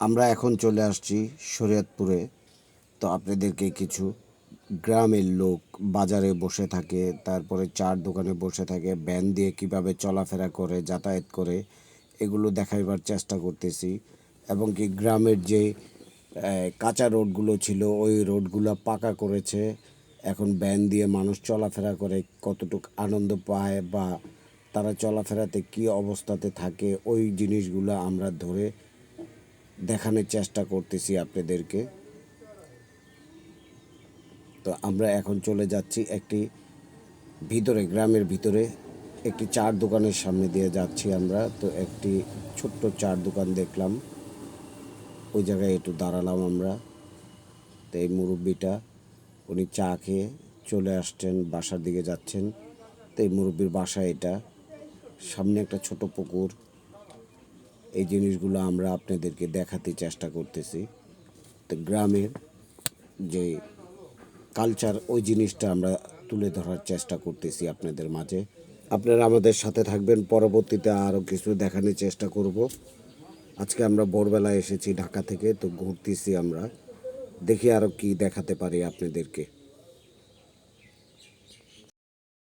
আমরা এখন চলে আসছি শরীয়তপুরে। তো আপনাদেরকে কিছু গ্রামের লোক বাজারে বসে থাকে, তারপরে চার দোকানে বসে থাকে, ভ্যান দিয়ে কীভাবে চলাফেরা করে, যাতায়াত করে, এগুলো দেখাইবার চেষ্টা করতেছি। এবং কি গ্রামের যে কাঁচা রোডগুলো ছিল, ওই রোডগুলো পাকা করেছে। এখন ভ্যান দিয়ে মানুষ চলাফেরা করে, কতটুকু আনন্দ পায় বা তারা চলাফেরাতে কী অবস্থাতে থাকে, ওই জিনিসগুলো আমরা ধরে দেখানোর চেষ্টা করতেছি আপনাদেরকে। তো আমরা এখন চলে যাচ্ছি একটি ভিতরে, গ্রামের ভিতরে। একটি চার দোকানের সামনে দিয়ে যাচ্ছি আমরা। তো একটি ছোট্ট চার দোকান দেখলাম। ওই জায়গায় একটু দাঁড়ালাম আমরা। তো এই মুরব্বিটা, উনি চা খেয়ে চলে আসছেন, বাসার দিকে যাচ্ছেন। তো এই মুরব্বির বাসা এটা। সামনে একটা ছোট পুকুর। এই জিনিসগুলো আমরা আপনাদেরকে দেখাতে চেষ্টা করতেছি। তো গ্রামের যে কালচার ওই জিনিসটা আমরা তুলে ধরার চেষ্টা করতেছি আপনাদের মাঝে। আপনারা আমাদের সাথে থাকবেন, পরবর্তীতে আরও কিছু দেখানোর চেষ্টা করব। আজকে আমরা ভোরবেলা এসেছি ঢাকা থেকে, তো ঘুরতেছি আমরা। দেখি আরও কি দেখাতে পারি আপনাদেরকে।